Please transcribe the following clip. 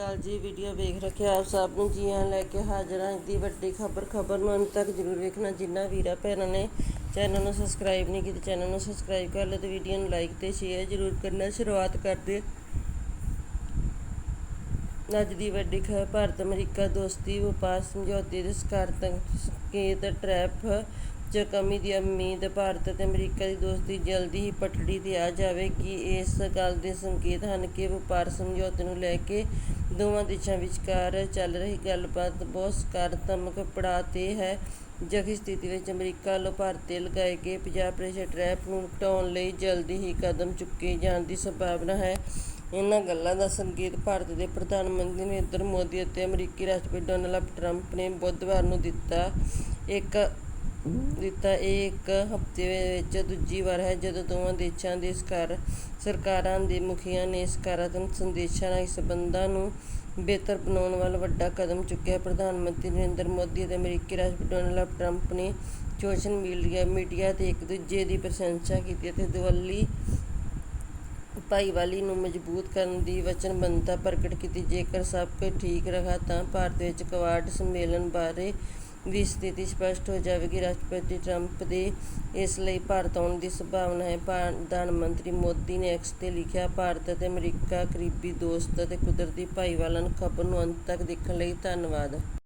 ਹਾਲ ਜੀ ਵੀਡੀਓ ਵੇਖ ਰੱਖਿਆ ਆਪ ਸਭ ਨੂੰ। ਜੀ ਹਾਂ, ਲੈ ਕੇ ਹਾਜ਼ਰ ਹਾਂ। ਦੀ ਵੱਡੀ ਖਬਰ ਖਬਰ ਨੂੰ ਅੰਤ ਤੱਕ ਜਰੂਰ ਵੇਖਣਾ। ਜਿੰਨਾ ਵੀਰਾ ਭੈਣਾਂ ਨੇ ਚੈਨਲ ਨੂੰ ਸਬਸਕ੍ਰਾਈਬ ਨਹੀਂ ਕੀਤਾ, ਚੈਨਲ ਨੂੰ ਸਬਸਕ੍ਰਾਈਬ ਕਰ ਲਓ ਤੇ ਵੀਡੀਓ ਨੂੰ ਲਾਈਕ ਤੇ ਸ਼ੇਅਰ ਜਰੂਰ ਕਰਨਾ। ਸ਼ੁਰੂਆਤ ਕਰਦੇ ਅੱਜ ਦੀ ਵੱਡੀ ਖਬਰ ਭਾਰਤ ਅਮਰੀਕਾ ਦੋਸਤੀ, ਵਪਾਰ ਸਮਝੌਤੇ ਦੇ ਸਕਾਰਾਤਮਕ ਸੰਕੇਤ ਟਰੈਫ ਚ ਕਮੀ ਦੀ ਉਮੀਦ ਭਾਰਤ ਅਤੇ ਅਮਰੀਕਾ ਦੀ ਦੋਸਤੀ ਜਲਦੀ ਹੀ ਪਟੜੀ ਤੇ ਆ ਜਾਵੇਗੀ ਇਸ ਗੱਲ ਦੇ ਸੰਕੇਤ ਹਨ ਕਿ ਵਪਾਰ ਸਮਝੌਤੇ ਨੂੰ ਲੈ ਕੇ ਦੋਵਾਂ ਦੇਸ਼ਾਂ ਵਿਚਕਾਰ ਚੱਲ ਰਹੀ ਗੱਲਬਾਤ ਬਹੁਤ ਸਕਾਰਾਤਮਕ ਪੜਾਅ ਤੇ ਹੈ। ਜਖੀ ਸਥਿਤੀ ਵਿੱਚ ਅਮਰੀਕਾ ਵੱਲੋਂ ਭਾਰਤ ਤੇ ਲਗਾਏ ਗਏ 50% ਟਰੈਫ ਨੂੰ ਘਟਾਉਣ ਲਈ ਜਲਦੀ ਹੀ ਕਦਮ ਚੁੱਕੇ ਜਾਣ ਦੀ ਸੰਭਾਵਨਾ ਹੈ। ਇਹਨਾਂ ਗੱਲਾਂ ਦਾ ਸੰਕੇਤ ਭਾਰਤ ਦੇ ਪ੍ਰਧਾਨ ਮੰਤਰੀ ਨਰਿੰਦਰ ਮੋਦੀ ਅਤੇ ਅਮਰੀਕੀ ਰਾਸ਼ਟਰਪਤੀ ਡੋਨਾਲਡ ਟਰੰਪ ਨੇ ਬੁੱਧਵਾਰ ਨੂੰ ਦਿੱਤਾ। ਇੱਕ ਦਿੱਤਾ। ਇਹ ਇੱਕ ਹਫ਼ਤੇ ਵਿੱਚ ਦੂਜੀ ਵਾਰ ਹੈ ਜਦੋਂ ਦੋਵਾਂ ਦੇਸ਼ਾਂ ਦੇ ਸਰਕਾਰ ਸਰਕਾਰਾਂ ਦੇ ਮੁਖੀਆਂ ਨੇ ਸਕਾਰਾਤਮਕ ਸੰਦੇਸ਼ਾਂ ਰਾਹੀਂ ਸਬੰਧਾਂ ਨੂੰ ਬਿਹਤਰ ਬਣਾਉਣ ਵੱਲ ਵੱਡਾ ਕਦਮ ਚੁੱਕਿਆ। ਪ੍ਰਧਾਨ ਮੰਤਰੀ ਨਰਿੰਦਰ ਮੋਦੀ ਅਤੇ ਅਮਰੀਕੀ ਰਾਸ਼ਟਰਪਤੀ ਡੋਨਾਲਡ ਟਰੰਪ ਨੇ ਸੋਸ਼ਲ ਮੀਡੀਆ ਮੀਡੀਆ ਤੇ ਇੱਕ ਦੂਜੇ ਦੀ ਪ੍ਰਸ਼ੰਸਾ ਕੀਤੀ ਅਤੇ ਦੁਵੱਲੀ ਭਾਈਵਾਲੀ ਨੂੰ ਮਜ਼ਬੂਤ ਕਰਨ ਦੀ ਵਚਨਬੱਧਤਾ ਪ੍ਰਗਟ ਕੀਤੀ। ਜੇਕਰ ਸਭ ਕੁਝ ਠੀਕ ਰਹਾ ਤਾਂ ਭਾਰਤ ਵਿੱਚ ਕਵਾਡ ਸੰਮੇਲਨ ਬਾਰੇ ਵੀ ਸਥਿਤੀ ਸਪਸ਼ਟ ਹੋ ਜਾਵੇਗੀ। ਰਾਸ਼ਟਰਪਤੀ ਟਰੰਪ ਦੇ ਇਸ ਲਈ ਭਾਰਤ ਆਉਣ ਦੀ ਸੰਭਾਵਨਾ ਹੈ। ਪ੍ਰਧਾਨ ਮੰਤਰੀ ਮੋਦੀ ਨੇ ਐਕਸ ਤੇ ਲਿਖਿਆ, ਭਾਰਤ ਅਤੇ ਅਮਰੀਕਾ ਕਰੀਬੀ ਦੋਸਤ ਅਤੇ ਕੁਦਰਤੀ ਭਾਈਵਾਲਾਂ ਨੂੰ ਖਬਰ ਨੂੰ ਅੰਤ ਤੱਕ ਦੇਖਣ ਲਈ ਧੰਨਵਾਦ।